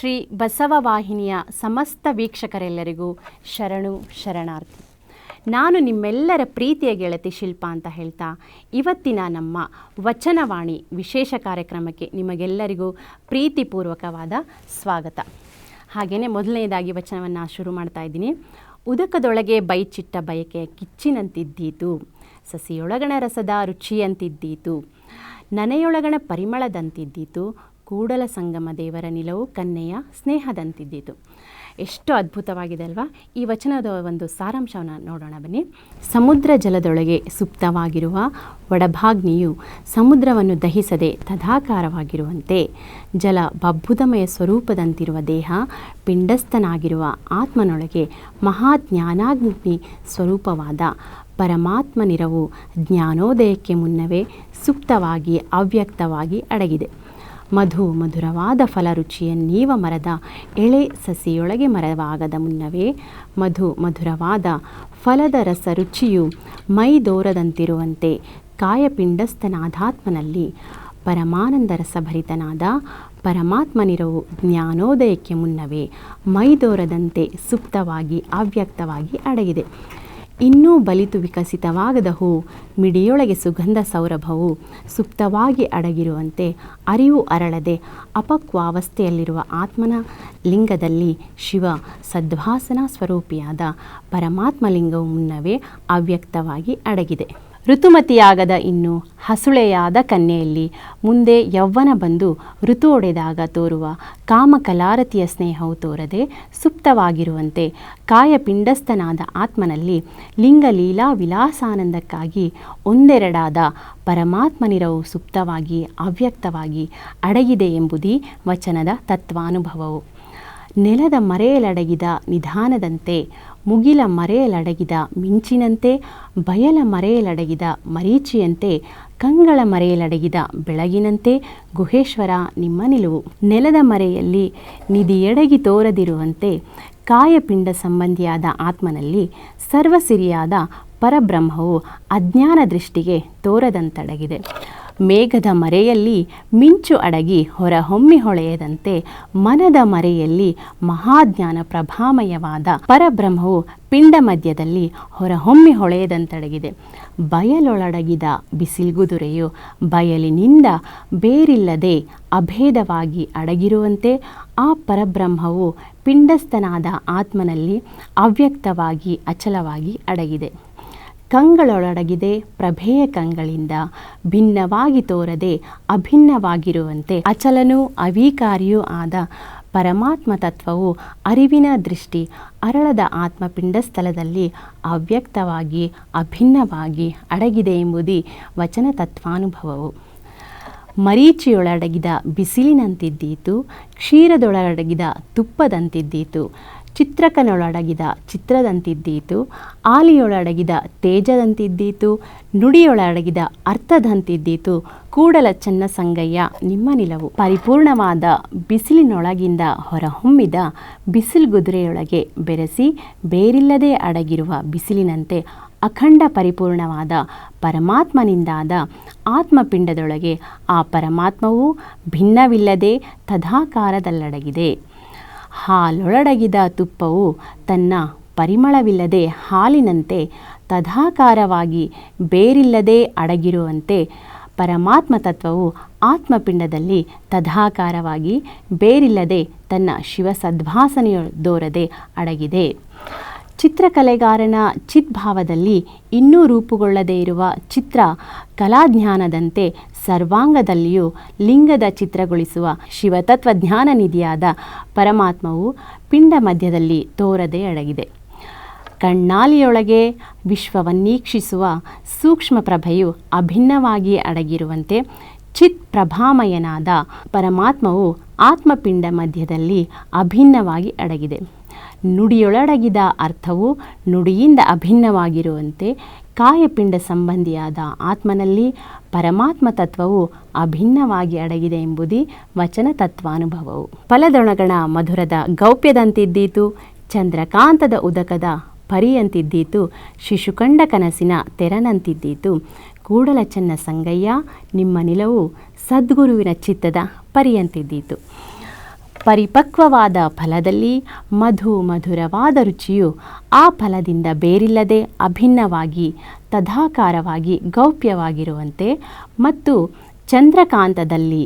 ಶ್ರೀ ಬಸವ ವಾಹಿನಿಯ ಸಮಸ್ತ ವೀಕ್ಷಕರೆಲ್ಲರಿಗೂ ಶರಣು, ಶರಣಾರ್ಥಿ. ನಾನು ನಿಮ್ಮೆಲ್ಲರ ಪ್ರೀತಿಯ ಗೆಳತಿ ಶಿಲ್ಪ ಅಂತ ಹೇಳ್ತಾ, ಇವತ್ತಿನ ನಮ್ಮ ವಚನವಾಣಿ ವಿಶೇಷ ಕಾರ್ಯಕ್ರಮಕ್ಕೆ ನಿಮಗೆಲ್ಲರಿಗೂ ಪ್ರೀತಿಪೂರ್ವಕವಾದ ಸ್ವಾಗತ. ಹಾಗೆಯೇ ಮೊದಲನೇದಾಗಿ ವಚನವನ್ನು ಶುರು ಮಾಡ್ತಾ ಇದ್ದೀನಿ. ಉದಕದೊಳಗೆ ಬೈಚಿಟ್ಟ ಬಯಕೆ ಕಿಚ್ಚಿನಂತಿದ್ದೀತು. ಸಸಿಯೊಳಗಣ ರಸದ ರುಚಿಯಂತಿದ್ದೀತು. ನನೆಯೊಳಗಣ ಪರಿಮಳದಂತಿದ್ದೀತು. ಕೂಡಲ ಸಂಗಮ ದೇವರ ನಿಲವು ಕನ್ನೆಯ ಸ್ನೇಹದಂತಿದ್ದಿತು. ಎಷ್ಟು ಅದ್ಭುತವಾಗಿದೆ ಅಲ್ವಾ? ಈ ವಚನದ ಒಂದು ಸಾರಾಂಶವನ್ನು ನೋಡೋಣ ಬನ್ನಿ. ಸಮುದ್ರ ಜಲದೊಳಗೆ ಸುಪ್ತವಾಗಿರುವ ಒಡಭಾಗ್ನಿಯು ಸಮುದ್ರವನ್ನು ದಹಿಸದೆ ತದಾಕಾರವಾಗಿರುವಂತೆ ಜಲ ಬಬ್ಬುದಮಯ ಸ್ವರೂಪದಂತಿರುವ ದೇಹ ಪಿಂಡಸ್ಥನಾಗಿರುವ ಆತ್ಮನೊಳಗೆ ಮಹಾಜ್ಞಾನಾಗ್ನಿ ಸ್ವರೂಪವಾದ ಪರಮಾತ್ಮನಿರವು ಜ್ಞಾನೋದಯಕ್ಕೆ ಮುನ್ನವೇ ಸುಪ್ತವಾಗಿ ಅವ್ಯಕ್ತವಾಗಿ ಅಡಗಿದೆ. ಮಧು ಮಧುರವಾದ ಫಲರುಚಿಯನ್ನೀವ ಮರದ ಎಳೆ ಸಸಿಯೊಳಗೆ ಮರವಾಗದ ಮುನ್ನವೇ. ಮಧು ಮಧುರವಾದ ಫಲದ ರಸ ರುಚಿಯು ಮೈದೋರದಂತಿರುವಂತೆ ಕಾಯಪಿಂಡಸ್ಥನಾದಾತ್ಮನಲ್ಲಿ ಪರಮಾನಂದ ರಸಭರಿತನಾದ ಪರಮಾತ್ಮನಿರವು ಜ್ಞಾನೋದಯಕ್ಕೆ ಮುನ್ನವೇ ಮೈದೋರದಂತೆ ಸುಪ್ತವಾಗಿ ಅವ್ಯಕ್ತವಾಗಿ ಅಡಗಿದೆ. ಇನ್ನೂ ಬಲಿತು ವಿಕಸಿತವಾಗದ ಹೂ, ಮಿಡಿಯೊಳಗೆ ಸುಗಂಧ ಸೌರಭವು ಸುಪ್ತವಾಗಿ ಅಡಗಿರುವಂತೆ ಅರಿವು ಅರಳದೆ ಅಪಕ್ವಾವಸ್ಥೆಯಲ್ಲಿರುವ ಆತ್ಮನ ಲಿಂಗದಲ್ಲಿ ಶಿವ ಸದ್ವಾಸನಾ ಸ್ವರೂಪಿಯಾದ ಪರಮಾತ್ಮಲಿಂಗವು ಮುನ್ನವೇ ಅವ್ಯಕ್ತವಾಗಿ ಅಡಗಿದೆ. ಋತುಮತಿಯಾಗದ ಇನ್ನು ಹಸುಳೆಯಾದ ಕನ್ಯೆಯಲ್ಲಿ ಮುಂದೆ ಯೌವನ ಬಂದು ಋತು ಒಡೆದಾಗ ತೋರುವ ಕಾಮಕಲಾರತಿಯ ಸ್ನೇಹವು ತೋರದೆ ಸುಪ್ತವಾಗಿರುವಂತೆ ಕಾಯಪಿಂಡಸ್ಥನಾದ ಆತ್ಮನಲ್ಲಿ ಲಿಂಗಲೀಲಾ ವಿಲಾಸಾನಂದಕ್ಕಾಗಿ ಒಂದೆರಡಾದ ಪರಮಾತ್ಮನಿರವು ಸುಪ್ತವಾಗಿ ಅವ್ಯಕ್ತವಾಗಿ ಅಡಗಿದೆ ಎಂಬುದೇ ವಚನದ ತತ್ವಾನುಭವವು. ನೆಲದ ಮರೆಯಲಡಗಿದ ನಿಧಾನದಂತೆ ಮುಗಿಲ ಮರೆಯಲಡಗಿದ ಮಿಂಚಿನಂತೆ, ಬಯಲ ಮರೆಯಲಡಗಿದ ಮರೀಚಿಯಂತೆ, ಕಂಗಳ ಮರೆಯಲಡಗಿದ ಬೆಳಗಿನಂತೆ ಗುಹೇಶ್ವರ ನಿಮ್ಮ ನಿಲುವು. ನೆಲದ ಮರೆಯಲ್ಲಿ ನಿಧಿಯಡಗಿ ತೋರದಿರುವಂತೆ ಕಾಯಪಿಂಡ ಸಂಬಂಧಿಯಾದ ಆತ್ಮನಲ್ಲಿ ಸರ್ವಸಿರಿಯಾದ ಪರಬ್ರಹ್ಮವು ಅಜ್ಞಾನ ದೃಷ್ಟಿಗೆ ತೋರದಂತಡಗಿದೆ. ಮೇಘದ ಮರೆಯಲ್ಲಿ ಮಿಂಚು ಅಡಗಿ ಹೊರಹೊಮ್ಮಿ ಹೊಳೆಯದಂತೆ ಮನದ ಮರೆಯಲ್ಲಿ ಮಹಾಜ್ಞಾನ ಪ್ರಭಾಮಯವಾದ ಪರಬ್ರಹ್ಮವು ಪಿಂಡ ಮಧ್ಯದಲ್ಲಿ ಹೊರಹೊಮ್ಮಿ ಹೊಳೆಯದಂತಡಗಿದೆ. ಬಯಲೊಳಡಗಿದ ಬಿಸಿಲ್ಗುದುರೆಯು ಬಯಲಿನಿಂದ ಬೇರಿಲ್ಲದೆ ಅಭೇದವಾಗಿ ಅಡಗಿರುವಂತೆ ಆ ಪರಬ್ರಹ್ಮವು ಪಿಂಡಸ್ಥನಾದ ಆತ್ಮನಲ್ಲಿ ಅವ್ಯಕ್ತವಾಗಿ ಅಚಲವಾಗಿ ಅಡಗಿದೆ. ಕಂಗಳೊಳಡಗಿದೆ. ಪ್ರಭೆಯ ಕಂಗಳಿಂದ ಭಿನ್ನವಾಗಿ ತೋರದೆ ಅಭಿನ್ನವಾಗಿರುವಂತೆ ಅಚಲನೂ ಅವೀಕಾರಿಯೂ ಆದ ಪರಮಾತ್ಮ ತತ್ವವು ಅರಿವಿನ ದೃಷ್ಟಿ, ಅರಳದ ಆತ್ಮಪಿಂಡ ಸ್ಥಳದಲ್ಲಿ ಅವ್ಯಕ್ತವಾಗಿ ಅಭಿನ್ನವಾಗಿ ಅಡಗಿದೆ ಎಂಬುದೇ ವಚನ ತತ್ವಾನುಭವವು. ಮರೀಚಿಯೊಳಡಗಿದ ಬಿಸಿಲಿನಂತಿದ್ದೀತು, ಕ್ಷೀರದೊಳಡಗಿದ ತುಪ್ಪದಂತಿದ್ದೀತು. ಚಿತ್ರಕನೊಳಡಗಿದ ಚಿತ್ರದಂತಿದ್ದೀತು, ಆಲಿಯೊಳಡಗಿದ ತೇಜದಂತಿದ್ದೀತು, ನುಡಿಯೊಳಡಗಿದ ಅರ್ಥದಂತಿದ್ದೀತು ಕೂಡಲ ಚನ್ನ ಸಂಗಯ್ಯ ನಿಮ್ಮ ನಿಲವು. ಪರಿಪೂರ್ಣವಾದ ಬಿಸಿಲಿನೊಳಗಿಂದ ಹೊರಹೊಮ್ಮಿದ ಬಿಸಿಲುಗುದುರೆಯೊಳಗೆ ಬೆರೆಸಿ ಬೇರಿಲ್ಲದೆ ಅಡಗಿರುವ ಬಿಸಿಲಿನಂತೆ ಅಖಂಡ ಪರಿಪೂರ್ಣವಾದ ಪರಮಾತ್ಮನಿಂದಾದ ಆತ್ಮಪಿಂಡದೊಳಗೆ ಆ ಪರಮಾತ್ಮವು ಭಿನ್ನವಿಲ್ಲದೆ ತದಾಕಾರದಲ್ಲಡಗಿದೆ. ಹಾಲೊಳಡಗಿದ ತುಪ್ಪವು ತನ್ನ ಪರಿಮಳವಿಲ್ಲದೆ ಹಾಲಿನಂತೆ ತದಾಕಾರವಾಗಿ ಬೇರಿಲ್ಲದೆ ಅಡಗಿರುವಂತೆ ಪರಮಾತ್ಮ ತತ್ವವು ಆತ್ಮಪಿಂಡದಲ್ಲಿ ತದಾಕಾರವಾಗಿ ಬೇರಿಲ್ಲದೆ ತನ್ನ ಶಿವ ಸದ್ವಾಸನೆಯೊದೋರದೆ ಅಡಗಿದೆ. ಚಿತ್ರಕಲೆಗಾರನ ಚಿದ್ಭಾವದಲ್ಲಿ ಇನ್ನೂ ರೂಪುಗೊಳ್ಳದೇ ಇರುವ ಚಿತ್ರ ಕಲಾಜ್ಞಾನದಂತೆ ಸರ್ವಾಂಗದಲ್ಲಿಯೂ ಲಿಂಗದ ಚಿತ್ರಗೊಳಿಸುವ ಶಿವತತ್ವಜ್ಞಾನ ನಿಧಿಯಾದ ಪರಮಾತ್ಮವು ಪಿಂಡ ಮಧ್ಯದಲ್ಲಿ ತೋರದೆ ಅಡಗಿದೆ. ಕಣ್ಣಾಲಿಯೊಳಗೆ ವಿಶ್ವವನ್ನೀಕ್ಷಿಸುವ ಸೂಕ್ಷ್ಮ ಪ್ರಭೆಯು ಅಭಿನ್ನವಾಗಿ ಅಡಗಿರುವಂತೆ ಚಿತ್ ಪ್ರಭಾಮಯನಾದ ಪರಮಾತ್ಮವು ಆತ್ಮಪಿಂಡ ಮಧ್ಯದಲ್ಲಿ ಅಭಿನ್ನವಾಗಿ ಅಡಗಿದೆ. ನುಡಿಯೊಳಡಗಿದ ಅರ್ಥವು ನುಡಿಯಿಂದ ಅಭಿನ್ನವಾಗಿರುವಂತೆ ಕಾಯಪಿಂಡ ಸಂಬಂಧಿಯಾದ ಆತ್ಮನಲ್ಲಿ ಪರಮಾತ್ಮ ತತ್ವವು ಅಭಿನ್ನವಾಗಿ ಅಡಗಿದೆ ಎಂಬುದೇ ವಚನ ತತ್ವಾನುಭವವು. ಫಲದೊಣಗಣ ಮಧುರದ ಗೌಪ್ಯದಂತಿದ್ದೀತು, ಚಂದ್ರಕಾಂತದ ಉದಕದ ಪರಿಯಂತಿದ್ದೀತು, ಶಿಶುಕಂಡ ಕನಸಿನ ತೆರನಂತಿದ್ದೀತು. ಕೂಡಲ ಚೆನ್ನ ಸಂಗಯ್ಯ, ನಿಮ್ಮ ನಿಲವು ಸದ್ಗುರುವಿನ ಚಿತ್ತದ ಪರಿಯಂತಿದ್ದೀತು. ಪರಿಪಕ್ವವಾದ ಫಲದಲ್ಲಿ ಮಧು ಮಧುರವಾದ ರುಚಿಯು ಆ ಫಲದಿಂದ ಬೇರಿಲ್ಲದೆ ಅಭಿನ್ನವಾಗಿ ತದಾಕಾರವಾಗಿ ಗೌಪ್ಯವಾಗಿರುವಂತೆ ಮತ್ತು ಚಂದ್ರಕಾಂತದಲ್ಲಿ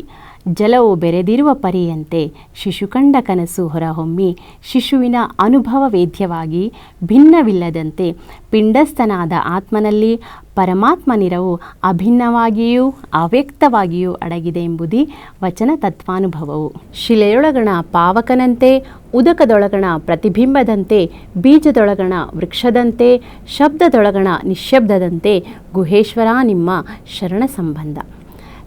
ಜಲವು ಬೆರೆದಿರುವ ಪರಿಯಂತೆ ಶಿಶು ಕಂಡ ಕನಸು ಹೊರಹೊಮ್ಮಿ ಶಿಶುವಿನ ಅನುಭವ ವೇದ್ಯವಾಗಿ ಭಿನ್ನವಿಲ್ಲದಂತೆ ಪಿಂಡಸ್ಥನಾದ ಆತ್ಮನಲ್ಲಿ ಪರಮಾತ್ಮನಿರವು ಅಭಿನ್ನವಾಗಿಯೂ ಅವ್ಯಕ್ತವಾಗಿಯೂ ಅಡಗಿದೆ ಎಂಬುದೇ ವಚನ ತತ್ವಾನುಭವವು. ಶಿಲೆಯೊಳಗಣ ಪಾವಕನಂತೆ, ಉದಕದೊಳಗಣ ಪ್ರತಿಬಿಂಬದಂತೆ, ಬೀಜದೊಳಗಣ ವೃಕ್ಷದಂತೆ, ಶಬ್ದದೊಳಗಣ ನಿಶ್ಶಬ್ದದಂತೆ ಗುಹೇಶ್ವರ ನಿಮ್ಮ ಶರಣ ಸಂಬಂಧ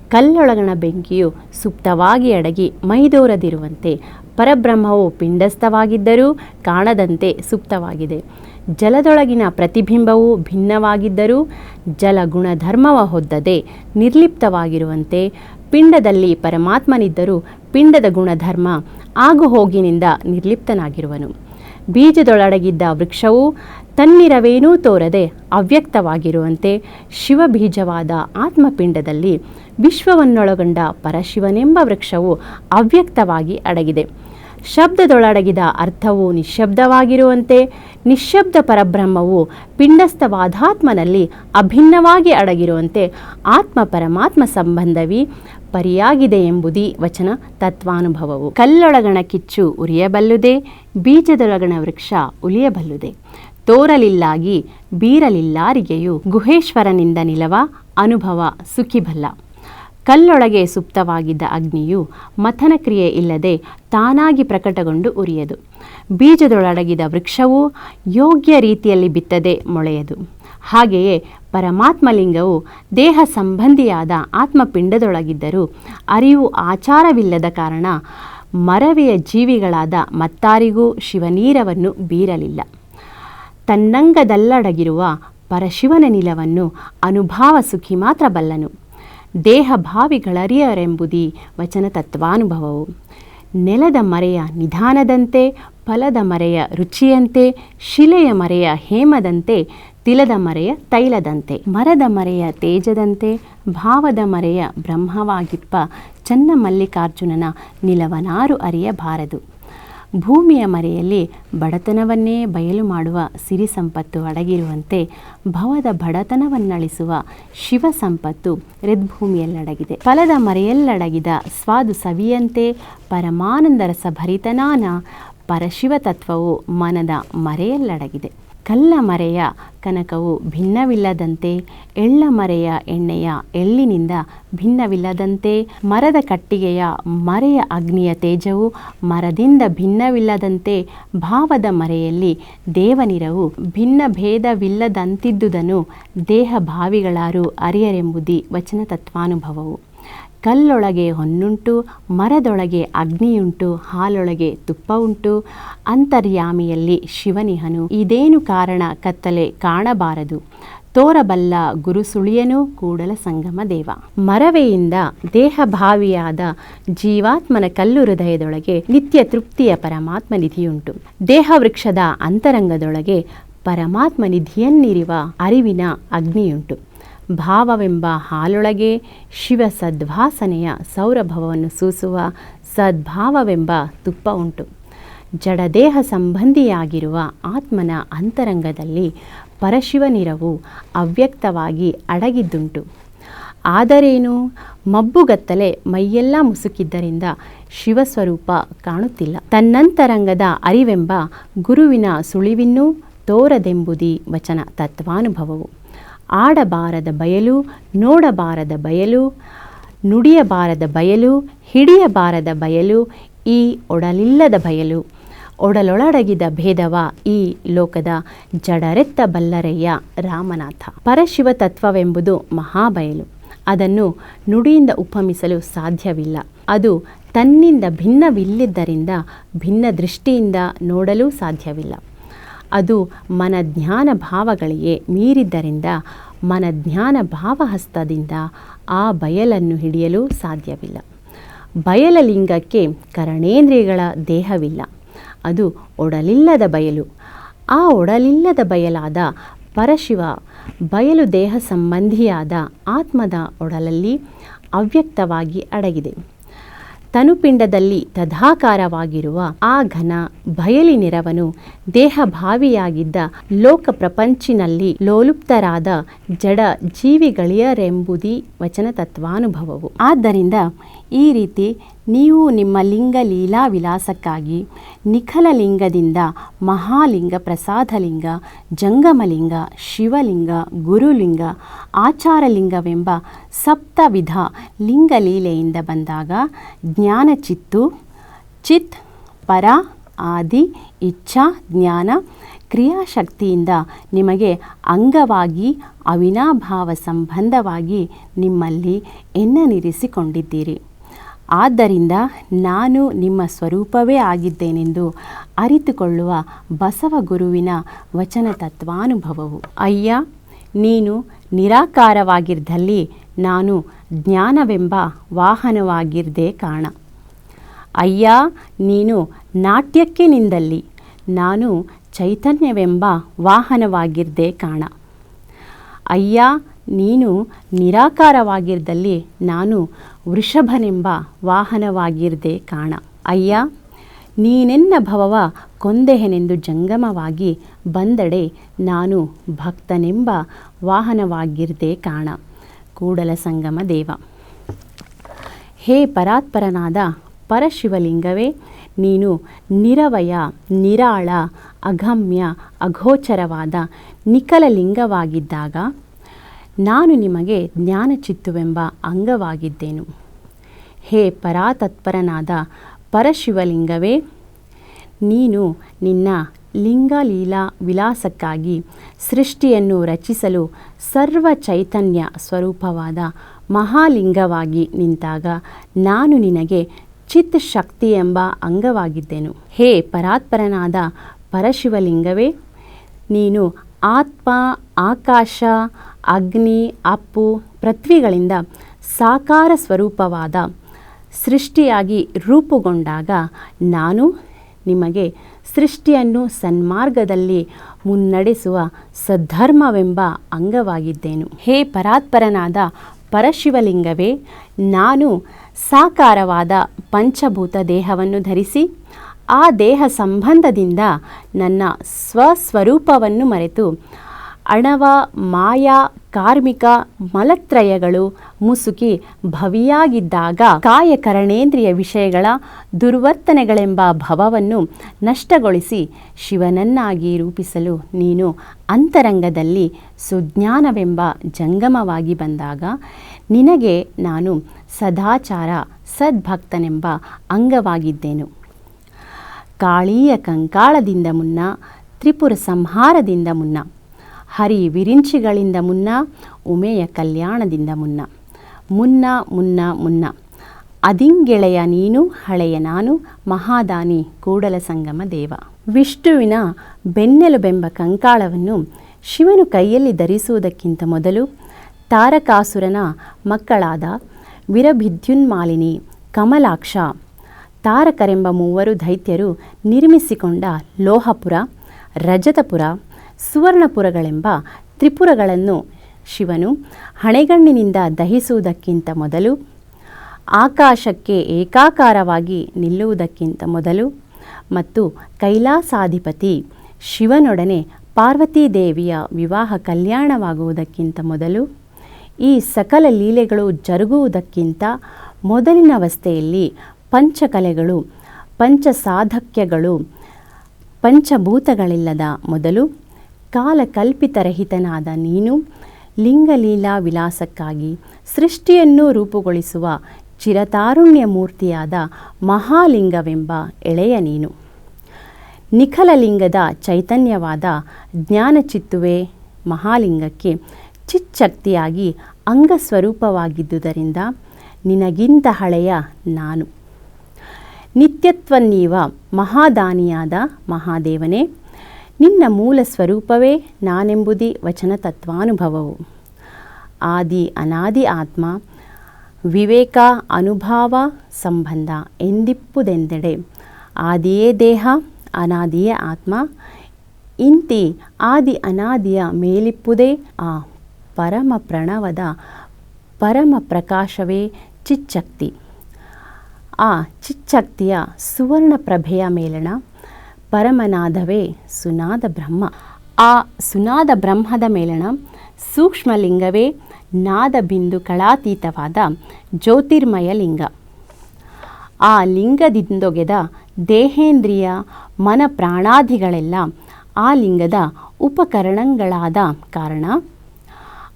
ಕಲ್ಲೊಳಗಣ ಬೆಂಕಿಯು ಸುಪ್ತವಾಗಿ ಅಡಗಿ ಮೈದೋರದಿರುವಂತೆ ಪರಬ್ರಹ್ಮವು ಪಿಂಡಸ್ಥವಾಗಿದ್ದರೂ ಕಾಣದಂತೆ ಸುಪ್ತವಾಗಿದೆ. ಜಲದೊಳಗಿನ ಪ್ರತಿಬಿಂಬವು ಭಿನ್ನವಾಗಿದ್ದರೂ ಜಲ ಗುಣಧರ್ಮವ ಹೊದ್ದದೆ ನಿರ್ಲಿಪ್ತವಾಗಿರುವಂತೆ ಪಿಂಡದಲ್ಲಿ ಪರಮಾತ್ಮನಿದ್ದರೂ ಪಿಂಡದ ಗುಣಧರ್ಮ ಆಗುಹೋಗಿನಿಂದ ನಿರ್ಲಿಪ್ತನಾಗಿರುವನು. ಬೀಜದೊಳಡಗಿದ್ದ ವೃಕ್ಷವು ತನ್ನಿರವೇನೂ ತೋರದೆ ಅವ್ಯಕ್ತವಾಗಿರುವಂತೆ ಶಿವಬೀಜವಾದ ಆತ್ಮಪಿಂಡದಲ್ಲಿ ವಿಶ್ವವನ್ನೊಳಗೊಂಡ ಪರಶಿವನೆಂಬ ವೃಕ್ಷವು ಅವ್ಯಕ್ತವಾಗಿ ಅಡಗಿದೆ. ಶಬ್ದದೊಳಡಗಿದ ಅರ್ಥವು ನಿಶ್ಶಬ್ದವಾಗಿರುವಂತೆ, ನಿಶ್ಶಬ್ದ ಪರಬ್ರಹ್ಮವು ಪಿಂಡಸ್ಥವಾದಾತ್ಮನಲ್ಲಿ ಅಭಿನ್ನವಾಗಿ ಅಡಗಿರುವಂತೆ ಆತ್ಮ ಪರಮಾತ್ಮ ಸಂಬಂಧವಿ ಪರಿಯಾಗಿದೆ ಎಂಬುದೀ ವಚನ ತತ್ವಾನುಭವವು. ಕಲ್ಲೊಳಗಣ ಕಿಚ್ಚು ಉರಿಯಬಲ್ಲುದೆ, ಬೀಜದೊಳಗಣ ವೃಕ್ಷ ಉಲಿಯಬಲ್ಲುದೆ ತೋರಲಿಲ್ಲಾಗಿ ಬೀರಲಿಲ್ಲಾರಿಗೆಯು ಗುಹೇಶ್ವರನಿಂದ ನಿಲವ ಅನುಭವ ಸುಖಿಬಲ್ಲ. ಕಲ್ಲೊಳಗೆ ಸುಪ್ತವಾಗಿದ್ದ ಅಗ್ನಿಯು ಮಥನ ಕ್ರಿಯೆ ಇಲ್ಲದೆ ತಾನಾಗಿ ಪ್ರಕಟಗೊಂಡು ಉರಿಯದು. ಬೀಜದೊಳಡಗಿದ ವೃಕ್ಷವು ಯೋಗ್ಯ ರೀತಿಯಲ್ಲಿ ಬಿತ್ತದೆ ಮೊಳೆಯದು. ಹಾಗೆಯೇ ಪರಮಾತ್ಮಲಿಂಗವು ದೇಹ ಸಂಬಂಧಿಯಾದ ಆತ್ಮಪಿಂಡದೊಳಗಿದ್ದರೂ ಅರಿವು ಆಚಾರವಿಲ್ಲದ ಕಾರಣ ಮರವೆಯ ಜೀವಿಗಳಾದ ಮತ್ತಾರಿಗೂ ಶಿವನೀರವನ್ನು ಬೀರಲಿಲ್ಲ. ತನ್ನಂಗದಲ್ಲಡಗಿರುವ ಪರಶಿವನ ನಿಲವನ್ನು ಅನುಭಾವ ಸುಖಿ ಮಾತ್ರ ಬಲ್ಲನು. ದೇಹ ಭಾವಿಗಳರಿಯರೆಂಬುದೀ ವಚನ ತತ್ವಾನುಭವವು. ನೆಲದ ಮರೆಯ ನಿಧಾನದಂತೆ, ಫಲದ ಮರೆಯ ರುಚಿಯಂತೆ, ಶಿಲೆಯ ಮರೆಯ ಹೇಮದಂತೆ, ತಿಲದ ಮರೆಯ ತೈಲದಂತೆ, ಮರದ ಮರೆಯ ತೇಜದಂತೆ, ಭಾವದ ಮರೆಯ ಬ್ರಹ್ಮವಾಗಿಪ್ಪ ಚನ್ನ ಮಲ್ಲಿಕಾರ್ಜುನನ ನಿಲವನಾರು ಅರಿಯಬಾರದು. ಭೂಮಿಯ ಮರೆಯಲ್ಲಿ ಬಡತನವನ್ನೇ ಬಯಲು ಮಾಡುವ ಸಿರಿ ಸಂಪತ್ತು ಅಡಗಿರುವಂತೆ ಭವದ ಬಡತನವನ್ನಳಿಸುವ ಶಿವ ಸಂಪತ್ತು ರೆದ್ಭೂಮಿಯಲ್ಲಡಗಿದೆ. ಫಲದ ಮರೆಯಲ್ಲಡಗಿದ ಸ್ವಾದು ಸವಿಯಂತೆ ಪರಮಾನಂದ ರಸಭರಿತನಾನ ಪರಶಿವ ತತ್ವವು ಮನದ ಮರೆಯಲ್ಲಡಗಿದೆ. ಕಲ್ಲ ಮರೆಯ ಕನಕವು ಭಿನ್ನವಿಲ್ಲದಂತೆ ಎಳ್ಳ ಮರೆಯ ಎಣ್ಣೆಯ ಎಳ್ಳಿನಿಂದ ಭಿನ್ನವಿಲ್ಲದಂತೆ, ಮರದ ಕಟ್ಟಿಗೆಯ ಮರೆಯ ಅಗ್ನಿಯ ತೇಜವು ಮರದಿಂದ ಭಿನ್ನವಿಲ್ಲದಂತೆ, ಭಾವದ ಮರೆಯಲ್ಲಿ ದೇವನಿರವು ಭಿನ್ನ ಭೇದವಿಲ್ಲದಂತಿದ್ದುದನ್ನು ದೇಹ ಭಾವಿಗಳಾರು ಅರಿಯರೆಂಬುದಿ ವಚನ ತತ್ವಾನುಭವವು ಕಲ್ಲೊಳಗೆ ಹೊನ್ನುಂಟು, ಮರದೊಳಗೆ ಅಗ್ನಿಯುಂಟು, ಹಾಲೊಳಗೆ ತುಪ್ಪ ಉಂಟು ಅಂತರ್ಯಾಮಿಯಲ್ಲಿ ಶಿವನಿಹನು ಇದೇನು ಕಾರಣ ಕತ್ತಲೆ ಕಾಣಬಾರದು? ತೋರಬಲ್ಲ ಗುರುಸುಳಿಯನು ಕೂಡಲ ಸಂಗಮ ದೇವ. ಮರವೆಯಿಂದ ದೇಹಭಾವಿಯಾದ ಜೀವಾತ್ಮನ ಕಲ್ಲು ಹೃದಯದೊಳಗೆ ನಿತ್ಯ ತೃಪ್ತಿಯ ಪರಮಾತ್ಮ ನಿಧಿಯುಂಟು. ದೇಹವೃಕ್ಷದ ಅಂತರಂಗದೊಳಗೆ ಪರಮಾತ್ಮ ನಿಧಿಯನ್ನಿರುವ ಅರಿವಿನ ಅಗ್ನಿಯುಂಟು. ಭಾವವೆಂಬ ಹಾಲೊಳಗೆ ಶಿವ ಸದ್ವಾಸನೆಯ ಸೌರಭವವನ್ನು ಸೂಸುವ ಸದ್ಭಾವವೆಂಬ ತುಪ್ಪ ಉಂಟು. ಜಡದೇಹ ಸಂಬಂಧಿಯಾಗಿರುವ ಆತ್ಮನ ಅಂತರಂಗದಲ್ಲಿ ಪರಶಿವನಿರವು ಅವ್ಯಕ್ತವಾಗಿ ಅಡಗಿದ್ದುಂಟು. ಆದರೇನು? ಮಬ್ಬುಗತ್ತಲೆ ಮೈಯೆಲ್ಲ ಮುಸುಕಿದ್ದರಿಂದ ಶಿವಸ್ವರೂಪ ಕಾಣುತ್ತಿಲ್ಲ. ತನ್ನಂತರಂಗದ ಅರಿವೆಂಬ ಗುರುವಿನ ಸುಳಿವಿನ್ನೂ ತೋರದೆಂಬುದಿ ವಚನ ತತ್ವಾನುಭವವು. ಆಡಬಾರದ ಬಯಲು, ನೋಡಬಾರದ ಬಯಲು, ನುಡಿಯಬಾರದ ಬಯಲು, ಹಿಡಿಯಬಾರದ ಬಯಲು, ಈ ಒಡಲಿಲ್ಲದ ಬಯಲು. ಒಡಲೊಳಡಗಿದ ಭೇದವ ಈ ಲೋಕದ ಜಡರೆತ್ತ ಬಲ್ಲರಯ್ಯ ರಾಮನಾಥ. ಪರಶಿವ ತತ್ವವೆಂಬುದು ಮಹಾಬಯಲು. ಅದನ್ನು ನುಡಿಯಿಂದ ಉಪಮಿಸಲು ಸಾಧ್ಯವಿಲ್ಲ. ಅದು ತನ್ನಿಂದ ಭಿನ್ನವಿಲ್ಲದ್ದರಿಂದ ಭಿನ್ನ ದೃಷ್ಟಿಯಿಂದ ನೋಡಲು ಸಾಧ್ಯವಿಲ್ಲ. ಅದು ಮನಜ್ಞಾನ ಭಾವಗಳಿಗೆ ಮೀರಿದ್ದರಿಂದ ಮನಜ್ಞಾನ ಭಾವಹಸ್ತದಿಂದ ಆ ಬಯಲನ್ನು ಹಿಡಿಯಲು ಸಾಧ್ಯವಿಲ್ಲ. ಬಯಲಲಿಂಗಕ್ಕೆ ಕರಣೇಂದ್ರಿಯಗಳ ದೇಹವಿಲ್ಲ. ಅದು ಒಡಲಿಲ್ಲದ ಬಯಲು. ಆ ಒಡಲಿಲ್ಲದ ಬಯಲಾದ ಪರಶಿವ ಬಯಲು ದೇಹ ಸಂಬಂಧಿಯಾದ ಆತ್ಮದ ಒಡಲಲ್ಲಿ ಅವ್ಯಕ್ತವಾಗಿ ಅಡಗಿದೆ. ತನುಪಿಂಡದಲ್ಲಿ ತದಾಕಾರವಾಗಿರುವ ಆ ಘನ ಬಯಲಿನಿರವನು ದೇಹಭಾವಿಯಾಗಿದ್ದ ಲೋಕ ಪ್ರಪಂಚಿನಲ್ಲಿ ಲೋಲುಪ್ತರಾದ ಜಡ ಜೀವಿಗಳಿಯರೆಂಬುದಿ ವಚನ ತತ್ವಾನುಭವವು ಆದ್ದರಿಂದ ಈ ರೀತಿ ನೀವು ನಿಮ್ಮ ಲಿಂಗ ಲೀಲಾ ವಿಲಾಸಕ್ಕಾಗಿ ನಿಖಲ ಲಿಂಗದಿಂದ ಮಹಾಲಿಂಗ ಪ್ರಸಾದಲಿಂಗ ಜಂಗಮಲಿಂಗ, ಶಿವಲಿಂಗ, ಗುರುಲಿಂಗ, ಆಚಾರಲಿಂಗವೆಂಬ ಸಪ್ತವಿಧ ಲಿಂಗಲೀಲೆಯಿಂದ ಬಂದಾಗ ಜ್ಞಾನಚಿತ್ತು, ಚಿತ್, ಪರ ಆದಿ, ಇಚ್ಛಾ, ಜ್ಞಾನ, ಕ್ರಿಯಾಶಕ್ತಿಯಿಂದ ನಿಮಗೆ ಅಂಗವಾಗಿ, ಅವಿನಾಭಾವ ಸಂಬಂಧವಾಗಿ ನಿಮ್ಮಲ್ಲಿ ಎನ್ನನಿರಿಸಿಕೊಂಡಿದ್ದೀರಿ. ಆದ್ದರಿಂದ ನಾನು ನಿಮ್ಮ ಸ್ವರೂಪವೇ ಆಗಿದ್ದೇನೆಂದು ಅರಿತುಕೊಳ್ಳುವ ಬಸವ ಗುರುವಿನ ವಚನ ತತ್ವಾನುಭವವು. ಅಯ್ಯ, ನೀನು ನಿರಾಕಾರವಾಗಿರ್ದಲ್ಲಿ ನಾನು ಜ್ಞಾನವೆಂಬ ವಾಹನವಾಗಿರ್ದೇ ಕಾಣ. ಅಯ್ಯ, ನೀನು ನಾಟ್ಯಕ್ಕೆ ನಿಂದಲ್ಲಿ. ನಾನು ಚೈತನ್ಯವೆಂಬ ವಾಹನವಾಗಿರ್ದೆ ಕಾಣ. ಅಯ್ಯ, ನೀನು ನಿರಾಕಾರವಾಗಿರ್ದಲ್ಲಿ ನಾನು ವೃಷಭನೆಂಬ ವಾಹನವಾಗಿರ್ದೆ ಕಾಣ. ಅಯ್ಯ, ನೀನೆನ್ನ ಭವವ ಕೊಂದೆಹೆನೆಂದು ಜಂಗಮವಾಗಿ ಬಂದಡೆ ನಾನು ಭಕ್ತನೆಂಬ ವಾಹನವಾಗಿರ್ದೆ ಕಾಣ. ಕೂಡಲ ಸಂಗಮ ದೇವ. ಹೇ ಪರಾತ್ಪರನಾದ ಪರಶಿವಲಿಂಗವೇ. ನೀನು ನಿರವಯ, ನಿರಾಳ, ಅಗಮ್ಯ ಅಗೋಚರವಾದ ನಿಖಲಲಿಂಗವಾಗಿದ್ದಾಗ ನಾನು ನಿಮಗೆ ಜ್ಞಾನಚಿತ್ತುವೆಂಬ ಅಂಗವಾಗಿದ್ದೇನು. ಹೇ ಪರಾತತ್ಪರನಾದ ಪರಶಿವಲಿಂಗವೇ, ನೀನು ನಿನ್ನ ಲಿಂಗಲೀಲಾ ವಿಲಾಸಕ್ಕಾಗಿ ಸೃಷ್ಟಿಯನ್ನು ರಚಿಸಲು ಸರ್ವ ಚೈತನ್ಯ ಸ್ವರೂಪವಾದ ಮಹಾಲಿಂಗವಾಗಿ ನಿಂತಾಗ ನಾನು ನಿನಗೆ ಚಿತ್ ಶಕ್ತಿ ಎಂಬ ಅಂಗವಾಗಿದ್ದೆನು. ಹೇ ಪರಾತ್ಪರನಾದ ಪರಶಿವಲಿಂಗವೇ, ನೀನು ಆತ್ಮ, ಆಕಾಶ, ಅಗ್ನಿ, ಅಪ್ಪು, ಪೃಥ್ವಿಗಳಿಂದ ಸಾಕಾರ ಸ್ವರೂಪವಾದ ಸೃಷ್ಟಿಯಾಗಿ ರೂಪುಗೊಂಡಾಗ ನಾನು ನಿಮಗೆ ಸೃಷ್ಟಿಯನ್ನು ಸನ್ಮಾರ್ಗದಲ್ಲಿ ಮುನ್ನಡೆಸುವ ಸದ್ಧರ್ಮವೆಂಬ ಅಂಗವಾಗಿದ್ದೇನು. ಹೇ ಪರಾತ್ಪರನಾದ ಪರಶಿವಲಿಂಗವೇ, ನಾನು ಸಾಕಾರವಾದ ಪಂಚಭೂತ ದೇಹವನ್ನು ಧರಿಸಿ ಆ ದೇಹ ಸಂಬಂಧದಿಂದ ನನ್ನ ಸ್ವಸ್ವರೂಪವನ್ನು ಮರೆತು ಅಣವ ಮಾಯಾ ಕಾರ್ಮಿಕ ಮಲತ್ರಯಗಳು ಮುಸುಕಿ ಭವಿಯಾಗಿದ್ದಾಗ ಕಾಯಕರಣೇಂದ್ರಿಯ ವಿಷಯಗಳ ದುರ್ವರ್ತನೆಗಳೆಂಬ ಭವವನ್ನು ನಷ್ಟಗೊಳಿಸಿ ಶಿವನನ್ನಾಗಿ ರೂಪಿಸಲು ನೀನು ಅಂತರಂಗದಲ್ಲಿ ಸುಜ್ಞಾನವೆಂಬ ಜಂಗಮವಾಗಿ ಬಂದಾಗ ನಿನಗೆ ನಾನು ಸದಾಚಾರ, ಸದ್ಭಕ್ತನೆಂಬ ಅಂಗವಾಗಿದ್ದೇನು. ಕಾಳೀಯ ಕಂಕಾಳದಿಂದ ಮುನ್ನ, ತ್ರಿಪುರ ಸಂಹಾರದಿಂದ ಮುನ್ನ, ಹರಿ ವಿರಿಂಚಿಗಳಿಂದ ಮುನ್ನ, ಉಮೆಯ ಕಲ್ಯಾಣದಿಂದ ಮುನ್ನ ಮುನ್ನ ಮುನ್ನ ಮುನ್ನ, ಅದಿಂಗೆಳೆಯ ನೀನು, ಹಳೆಯ ನಾನು, ಮಹಾದಾನಿ, ಕೂಡಲ ಸಂಗಮ ದೇವ. ವಿಷ್ಣುವಿನ ಬೆನ್ನೆಲುಬೆಂಬ ಕಂಕಾಳವನ್ನು ಶಿವನು ಕೈಯಲ್ಲಿ ಧರಿಸುವುದಕ್ಕಿಂತ ಮೊದಲು ತಾರಕಾಸುರನ ಮಕ್ಕಳಾದ ವಿರಭಿದ್ಯುನ್ಮಾಲಿನಿ ಕಮಲಾಕ್ಷ. ತಾರಕರೆಂಬ ಮೂವರು ದೈತ್ಯರು ನಿರ್ಮಿಸಿಕೊಂಡ ಲೋಹಪುರ, ರಜತಪುರ, ಸುವರ್ಣಪುರಗಳೆಂಬ ತ್ರಿಪುರಗಳನ್ನು ಶಿವನು ಹಣೆಗಣ್ಣಿನಿಂದ ದಹಿಸುವುದಕ್ಕಿಂತ ಮೊದಲು, ಆಕಾಶಕ್ಕೆ ಏಕಾಕಾರವಾಗಿ ನಿಲ್ಲುವುದಕ್ಕಿಂತ ಮೊದಲು ಮತ್ತು ಕೈಲಾಸಾಧಿಪತಿ ಶಿವನೊಡನೆ ಪಾರ್ವತೀದೇವಿಯ ವಿವಾಹ ಕಲ್ಯಾಣವಾಗುವುದಕ್ಕಿಂತ ಮೊದಲು ಈ ಸಕಲ ಲೀಲೆಗಳು ಜರುಗುವುದಕ್ಕಿಂತ ಮೊದಲಿನ ಅವಸ್ಥೆಯಲ್ಲಿ ಪಂಚಕಲೆಗಳು, ಪಂಚಸಾಧಕ್ಯಗಳು, ಪಂಚಭೂತಗಳಿಲ್ಲದ ಮೊದಲು ಕಾಲಕಲ್ಪಿತರಹಿತನಾದ ನೀನು ಲಿಂಗಲೀಲಾ ವಿಲಾಸಕ್ಕಾಗಿ ಸೃಷ್ಟಿಯನ್ನು ರೂಪುಗೊಳಿಸುವ ಚಿರತಾರುಣ್ಯ ಮೂರ್ತಿಯಾದ ಮಹಾಲಿಂಗವೆಂಬ ಎಳೆಯ ನೀನು. ನಿಖಲಲಿಂಗದ ಚೈತನ್ಯವಾದ ಜ್ಞಾನಚಿತ್ತುವೆ ಮಹಾಲಿಂಗಕ್ಕೆ ಚಿಚ್ಚಕ್ತಿಯಾಗಿ ಅಂಗಸ್ವರೂಪವಾಗಿದ್ದುದರಿಂದ ನಿನಗಿಂತ ಹಳೆಯ ನಾನು. ನಿತ್ಯತ್ವನ್ನೀವ ಮಹಾದಾನಿಯಾದ ಮಹಾದೇವನೇ, ನಿನ್ನ ಮೂಲ ಸ್ವರೂಪವೇ ನಾನೆಂಬುದೇ ವಚನ ತತ್ವಾನುಭವವು. ಆದಿ ಅನಾದಿ ಆತ್ಮ, ವಿವೇಕ ಅನುಭಾವ ಸಂಬಂಧ ಎಂದಿಪ್ಪುದೆಂದೆಡೆ ಆದಿಯೇ ದೇಹ, ಅನಾದಿಯೇ ಆತ್ಮ, ಇಂತಿ ಆದಿ ಅನಾದಿಯ ಮೇಲಿಪ್ಪುದೇ ಆ ಪರಮ ಪ್ರಣವದ ಪರಮ ಪ್ರಕಾಶವೇ ಚಿಚ್ಚಕ್ತಿ. ಆ ಚಿಚ್ಚಕ್ತಿಯ ಸುವರ್ಣ ಪ್ರಭೆಯ ಮೇಲಣ ಪರಮನಾದವೇ ಸುನಾದ ಬ್ರಹ್ಮ. ಆ ಸುನಾದ ಬ್ರಹ್ಮದ ಮೇಲಣ ಸೂಕ್ಷ್ಮಲಿಂಗವೇ ನಾದ ಬಿಂದು ಕಳಾತೀತವಾದ ಜ್ಯೋತಿರ್ಮಯ ಲಿಂಗ ಆ ಲಿಂಗದಿಂದೊಗೆದ ದೇಹೇಂದ್ರಿಯ ಮನ ಪ್ರಾಣಾದಿಗಳೆಲ್ಲ ಆ ಲಿಂಗದ ಉಪಕರಣಗಳಾದ ಕಾರಣ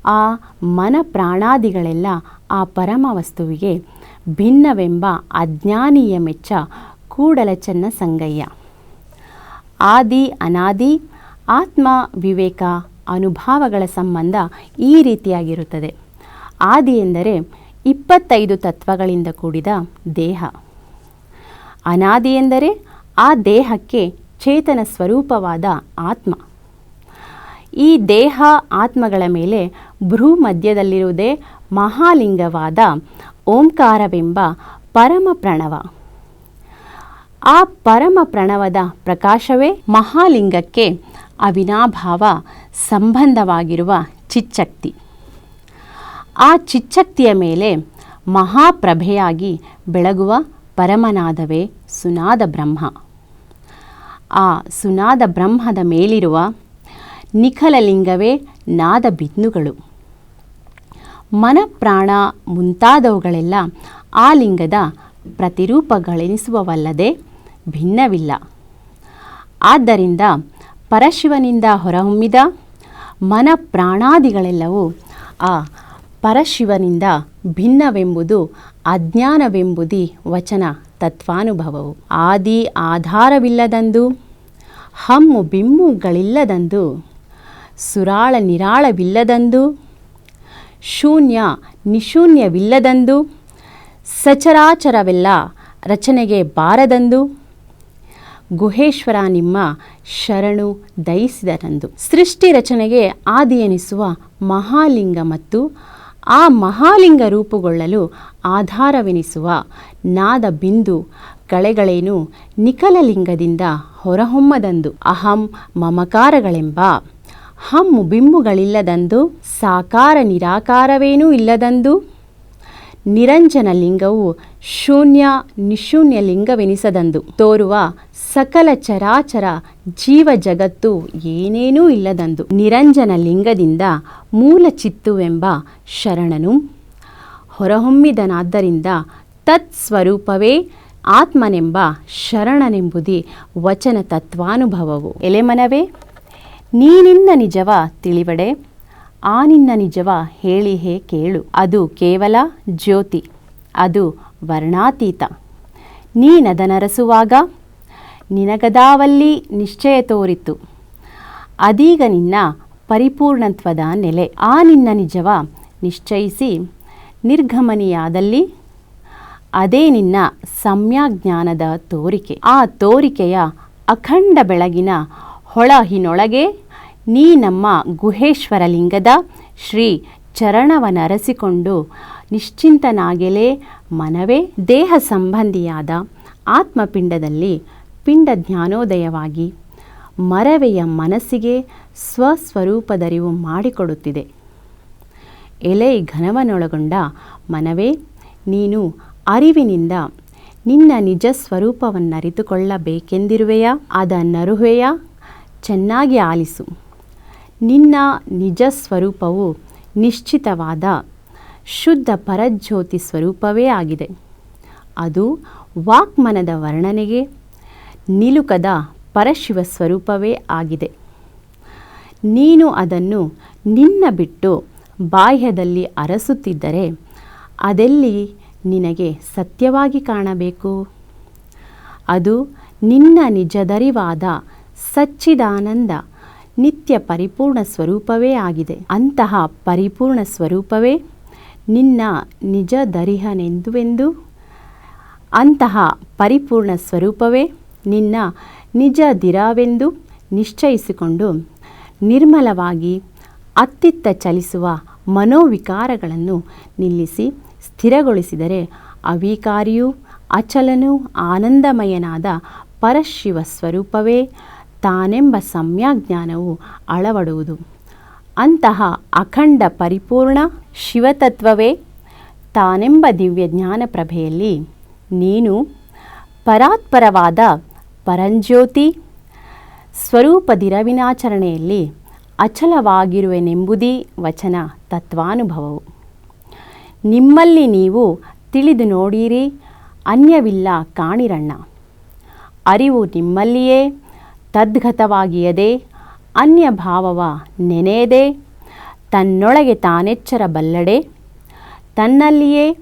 ಆ ಮನ ಪ್ರಾಣಾದಿಗಳೆಲ್ಲ ಆ ಪರಮ ವಸ್ತುವಿಗೆ ಭಿನ್ನವೆಂಬ ಅಜ್ಞಾನೀಯ ಮೆಚ್ಚ ಕೂಡಲ ಚೆನ್ನ ಸಂಗಯ್ಯ. ಆದಿ ಅನಾದಿ ಆತ್ಮ ವಿವೇಕ ಅನುಭಾವಗಳ ಸಂಬಂಧ ಈ ರೀತಿಯಾಗಿರುತ್ತದೆ. ಆದಿ ಎಂದರೆ ಇಪ್ಪತ್ತೈದು ತತ್ವಗಳಿಂದ ಕೂಡಿದ ದೇಹ. ಅನಾದಿ ಎಂದರೆ ಆ ದೇಹಕ್ಕೆ ಚೇತನ ಸ್ವರೂಪವಾದ ಆತ್ಮ. ಈ ದೇಹ ಆತ್ಮಗಳ ಮೇಲೆ ಭ್ರೂ ಮಧ್ಯದಲ್ಲಿರುವುದೇ ಮಹಾಲಿಂಗವಾದ ಓಂಕಾರವೆಂಬ ಪರಮ ಪ್ರಣವ ಆ ಪರಮ ಪ್ರಣವದ ಪ್ರಕಾಶವೇ ಮಹಾಲಿಂಗಕ್ಕೆ ಅವಿನಾಭಾವ ಸಂಬಂಧವಾಗಿರುವ ಚಿಚ್ಚಕ್ತಿ. ಆ ಚಿಚ್ಚಕ್ತಿಯ ಮೇಲೆ ಮಹಾಪ್ರಭೆಯಾಗಿ ಬೆಳಗುವ ಪರಮನಾದವೇ ಸುನಾದ ಬ್ರಹ್ಮ. ಆ ಸುನಾದ ಬ್ರಹ್ಮದ ಮೇಲಿರುವ ನಿಖಲಲಿಂಗವೇ ನಾದ ಬಿಂದುಗಳು ಮನ ಪ್ರಾಣ ಮುಂತಾದವುಗಳೆಲ್ಲ ಆ ಲಿಂಗದ ಪ್ರತಿರೂಪಗಳೆನಿಸುವವಲ್ಲದೆ ಭಿನ್ನವಿಲ್ಲ. ಆದ್ದರಿಂದ ಪರಶಿವನಿಂದ ಹೊರಹೊಮ್ಮಿದ ಮನ ಪ್ರಾಣಾದಿಗಳೆಲ್ಲವೂ ಆ ಪರಶಿವನಿಂದ ಭಿನ್ನವೆಂಬುದು ಅಜ್ಞಾನವೆಂಬುದಿ ವಚನ ತತ್ವಾನುಭವವು. ಆದಿ ಆಧಾರವಿಲ್ಲದಂದು, ಹಮ್ಮು ಬಿಮ್ಮುಗಳಿಲ್ಲದಂದು, ಸುರಾಳ ನಿರಾಳವಿಲ್ಲದಂದು ಶೂನ್ಯ ನಿಶೂನ್ಯವಿಲ್ಲದಂದು, ಸಚರಾಚರವೆಲ್ಲ ರಚನೆಗೆ ಬಾರದಂದು, ಗುಹೇಶ್ವರ ನಿಮ್ಮ ಶರಣು ದಯಿಸಿದರಂದು ಸೃಷ್ಟಿ ರಚನೆಗೆ ಆದಿ ಎನಿಸುವ ಮಹಾಲಿಂಗ ಮತ್ತು ಆ ಮಹಾಲಿಂಗ ರೂಪುಗೊಳ್ಳಲು ಆಧಾರವೆನಿಸುವ ನಾದ ಬಿಂದು ಕಳೆಗಳೇನು ನಿಖಲಲಿಂಗದಿಂದ ಹೊರಹೊಮ್ಮದಂದು. ಅಹಂ ಮಮಕಾರಗಳೆಂಬ ಹಮ್ಮು ಬಿಂಬುಗಳಿಲ್ಲದಂದು, ಸಾಕಾರ ನಿರಾಕಾರವೇನೂ ಇಲ್ಲದಂದು. ನಿರಂಜನ ಲಿಂಗವು ಶೂನ್ಯ ನಿಶೂನ್ಯ ಲಿಂಗವೆನಿಸದಂದು. ತೋರುವ ಸಕಲ ಚರಾಚರ ಜೀವ ಜಗತ್ತು ಏನೇನೂ ಇಲ್ಲದಂದು. ನಿರಂಜನ ಲಿಂಗದಿಂದ ಮೂಲ ಚಿತ್ತುವೆಂಬ ಶರಣನು ಹೊರಹೊಮ್ಮಿದನಾದ್ದರಿಂದ ತತ್ಸ್ವರೂಪವೇ ಆತ್ಮನೆಂಬ ಶರಣನೆಂಬುದೇ ವಚನ ತತ್ವಾನುಭವವು ಎಲೆಮನವೇ ನೀನಿನ್ನ ನಿಜವ ತಿಳಿವಡೆ, ಆ ನಿನ್ನ ನಿಜವ ಹೇಳಿ ಹೇ ಕೇಳು. ಅದು ಕೇವಲ ಜ್ಯೋತಿ, ಅದು ವರ್ಣಾತೀತ. ನೀನದನರಸುವಾಗ ನಿನಗದಾವಲ್ಲಿ ನಿಶ್ಚಯ ತೋರಿತು ಅದೀಗ ನಿನ್ನ ಪರಿಪೂರ್ಣತ್ವದ ನೆಲೆ, ಆ ನಿನ್ನ ನಿಜವ ನಿಶ್ಚಯಿಸಿ ನಿರ್ಗಮನಿಯಾದಲ್ಲಿ, ಅದೇ ನಿನ್ನ ಸಮ್ಯಾಜ್ಞಾನದ ತೋರಿಕೆ. ಆ ತೋರಿಕೆಯ ಅಖಂಡ ಬೆಳಗಿನ ಹೊಳಹಿನೊಳಗೆ ನೀ ನಮ್ಮ ಗುಹೇಶ್ವರ ಲಿಂಗದ ಶ್ರೀ ಚರಣವನರಸಿಕೊಂಡು ನಿಶ್ಚಿಂತನಾಗೆಲೇ ಮನವೇ ದೇಹ ಸಂಬಂಧಿಯಾದ ಆತ್ಮಪಿಂಡದಲ್ಲಿ ಪಿಂಡ ಜ್ಞಾನೋದಯವಾಗಿ ಮರವೆಯ ಮನಸ್ಸಿಗೆ ಸ್ವಸ್ವರೂಪದರಿವು ಮಾಡಿಕೊಡುತ್ತಿದೆ. ಎಲೆ ಘನವನ್ನೊಳಗೊಂಡ ಮನವೇ, ನೀನು ಅರಿವಿನಿಂದ ನಿನ್ನ ನಿಜ ಸ್ವರೂಪವನ್ನರಿತುಕೊಳ್ಳಬೇಕೆಂದಿರುವೆಯಾ? ಅದನ್ನರುವೆಯಾ ಚೆನ್ನಾಗಿ ಆಲಿಸು. ನಿನ್ನ ನಿಜ ಸ್ವರೂಪವು ನಿಶ್ಚಿತವಾದ ಶುದ್ಧ ಪರಜ್ಯೋತಿ ಸ್ವರೂಪವೇ ಆಗಿದೆ. ಅದು ವಾಕ್ಮನದ ವರ್ಣನೆಗೆ ನಿಲುಕದ ಪರಶಿವ ಸ್ವರೂಪವೇ ಆಗಿದೆ. ನೀನು ಅದನ್ನು ನಿನ್ನ ಬಿಟ್ಟು ಬಾಹ್ಯದಲ್ಲಿ ಅರಸುತ್ತಿದ್ದರೆ ಅದೆಲ್ಲಿ ನಿನಗೆ ಸತ್ಯವಾಗಿ ಕಾಣಬೇಕು? ಅದು ನಿನ್ನ ನಿಜದರಿವಾದ ಸಚ್ಚಿದಾನಂದ ನಿತ್ಯ ಪರಿಪೂರ್ಣ ಸ್ವರೂಪವೇ ಆಗಿದೆ. ಅಂತಹ ಪರಿಪೂರ್ಣ ಸ್ವರೂಪವೇ ನಿನ್ನ ನಿಜ ದರಿಹನೆಂದುವೆಂದು. ಅಂತಹ ಪರಿಪೂರ್ಣ ಸ್ವರೂಪವೇ ನಿನ್ನ ನಿಜ ದಿರಾವೆಂದು ನಿಶ್ಚಯಿಸಿಕೊಂಡು ನಿರ್ಮಲವಾಗಿ ಅತ್ತಿತ್ತ ಚಲಿಸುವ ಮನೋವಿಕಾರಗಳನ್ನು ನಿಲ್ಲಿಸಿ ಸ್ಥಿರಗೊಳಿಸಿದರೆ ಅವಿಕಾರಿಯೂ, ಅಚಲನೂ, ಆನಂದಮಯನಾದ ಪರಶಿವ ಸ್ವರೂಪವೇ. ತಾನೆಂಬ ಸಮ್ಯಾಜ್ಞಾನವು ಅಳವಡುವುದು. ಅಂತಹ ಅಖಂಡ ಪರಿಪೂರ್ಣ ಶಿವತತ್ವವೇ ತಾನೆಂಬ ದಿವ್ಯ ಜ್ಞಾನ ಪ್ರಭೆಯಲ್ಲಿ ನೀನು ಪರಾತ್ಪರವಾದ ಪರಂಜ್ಯೋತಿ ಸ್ವರೂಪದಿರವಿನಾಚರಣೆಯಲ್ಲಿ ಅಚಲವಾಗಿರುವೆನೆಂಬುದೇ ವಚನ ತತ್ವಾನುಭವವು. ನಿಮ್ಮಲ್ಲಿ ನೀವು ತಿಳಿದು ನೋಡಿರಿ, ಅನ್ಯವಿಲ್ಲ ಕಾಣಿರಣ್ಣ. ಅರಿವು ನಿಮ್ಮಲ್ಲಿಯೇ ತದ್ಗತವಾಗಿಯದೆ ಅನ್ಯ ಭಾವವ ನೆನೆಯದೆ, ತನ್ನೊಳಗೆ ತಾನೆಚ್ಚರ ಬಲ್ಲಡೆ ತನ್ನಲ್ಲಿಯೇ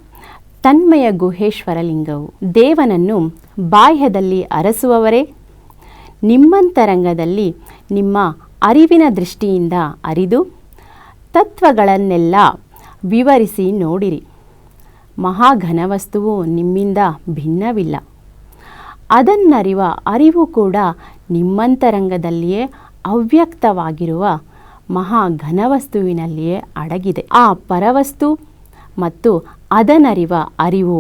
ತನ್ಮಯ ಗುಹೇಶ್ವರಲಿಂಗವು ದೇವನನ್ನು ಬಾಹ್ಯದಲ್ಲಿ ಅರಸುವವರೇ. ನಿಮ್ಮಂತರಂಗದಲ್ಲಿ ನಿಮ್ಮ ಅರಿವಿನ ದೃಷ್ಟಿಯಿಂದ ಅರಿದು ತತ್ವಗಳನ್ನೆಲ್ಲ ವಿವರಿಸಿ ನೋಡಿರಿ. ಮಹಾಘನವಸ್ತುವು ನಿಮ್ಮಿಂದ ಭಿನ್ನವಿಲ್ಲ. ಅದನ್ನರಿವ ಅರಿವು ಕೂಡ ನಿಮ್ಮಂತರಂಗದಲ್ಲಿಯೇ ಅವ್ಯಕ್ತವಾಗಿರುವ ಮಹಾಘನವಸ್ತುವಿನಲ್ಲಿಯೇ ಅಡಗಿದೆ. ಆ ಪರವಸ್ತು ಮತ್ತು ಅದನರಿವ ಅರಿವು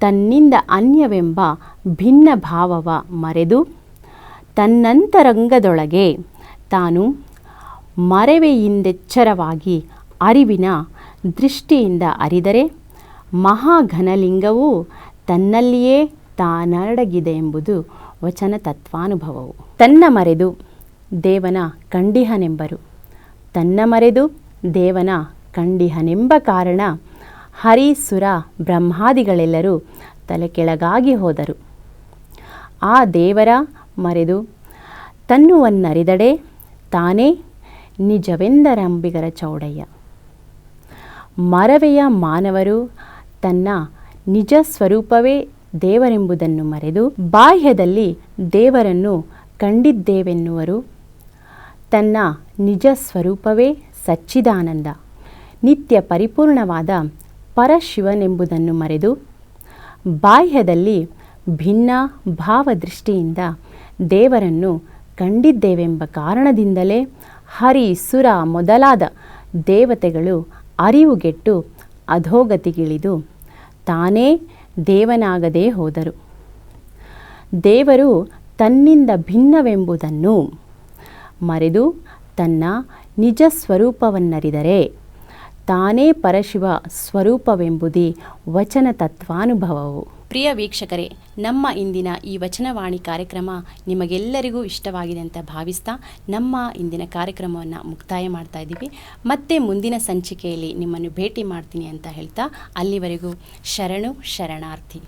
ತನ್ನಿಂದ ಅನ್ಯವೆಂಬ ಭಿನ್ನ ಭಾವವ ಮರೆದು ತನ್ನಂತರಂಗದೊಳಗೆ ತಾನು ಮರೆವೆಯಿಂದೆಚ್ಚರವಾಗಿ ಅರಿವಿನ ದೃಷ್ಟಿಯಿಂದ ಅರಿದರೆ ಮಹಾಘನಲಿಂಗವು ತನ್ನಲ್ಲಿಯೇ ತಾನಡಗಿದೆ ಎಂಬುದು ವಚನ ತತ್ವಾನುಭವವು. ತನ್ನ ಮರೆದು ದೇವನ ಕಂಡಿಹನೆಂಬರು. ತನ್ನ ಮರೆದು ದೇವನ ಕಂಡಿಹನೆಂಬ ಕಾರಣ ಹರಿ ಸುರ ಬ್ರಹ್ಮಾದಿಗಳೆಲ್ಲರೂ ತಲೆ ಕೆಳಗಾಗಿ ಹೋದರು. ಆ ದೇವರ ಮರೆದು ತನ್ನುವನ್ನರಿದಡೆ ತಾನೇ ನಿಜವೆಂದರಂಬಿಗರ ಚೌಡಯ್ಯ. ಮರವೆಯ ಮಾನವರು ತನ್ನ ನಿಜ ಸ್ವರೂಪವೇ ದೇವರೆಂಬುದನ್ನು ಮರೆದು ಬಾಹ್ಯದಲ್ಲಿ ದೇವರನ್ನು ಕಂಡಿದ್ದೇವೆನ್ನುವರು. ತನ್ನ ನಿಜ ಸ್ವರೂಪವೇ ಸಚ್ಚಿದಾನಂದ. ನಿತ್ಯ ಪರಿಪೂರ್ಣವಾದ ಪರಶಿವನೆಂಬುದನ್ನು ಮರೆದು ಬಾಹ್ಯದಲ್ಲಿ ಭಿನ್ನ ಭಾವದೃಷ್ಟಿಯಿಂದ ದೇವರನ್ನು ಕಂಡಿದ್ದೇವೆಂಬ ಕಾರಣದಿಂದಲೇ ಹರಿ ಸುರ ಮೊದಲಾದ ದೇವತೆಗಳು ಅರಿವುಗೆಟ್ಟು ಅಧೋಗತಿಗಿಳಿದು ತಾನೇ ದೇವನಾಗದೇ ಹೋದರು. ದೇವರು ತನ್ನಿಂದ ಭಿನ್ನವೆಂಬುದನ್ನು ಮರೆದು ತನ್ನ ನಿಜ ಸ್ವರೂಪವನ್ನರಿದರೆ ತಾನೇ ಪರಶಿವ ಸ್ವರೂಪವೆಂಬುದೇ ವಚನ ತತ್ವಾನುಭವವು. ಪ್ರಿಯ ವೀಕ್ಷಕರೇ, ನಮ್ಮ ಇಂದಿನ ಈ ವಚನವಾಣಿ ಕಾರ್ಯಕ್ರಮ ನಿಮಗೆಲ್ಲರಿಗೂ ಇಷ್ಟವಾಗಿದೆ ಅಂತ ಭಾವಿಸ್ತಾ ನಮ್ಮ ಇಂದಿನ ಕಾರ್ಯಕ್ರಮವನ್ನು ಮುಕ್ತಾಯ ಮಾಡ್ತಾ ಇದ್ದೀವಿ. ಮತ್ತೆ ಮುಂದಿನ ಸಂಚಿಕೆಯಲ್ಲಿ ನಿಮ್ಮನ್ನು ಭೇಟಿ ಮಾಡ್ತೀನಿ ಅಂತ ಹೇಳ್ತಾ ಅಲ್ಲಿವರೆಗೂ ಶರಣು ಶರಣಾರ್ಥಿ.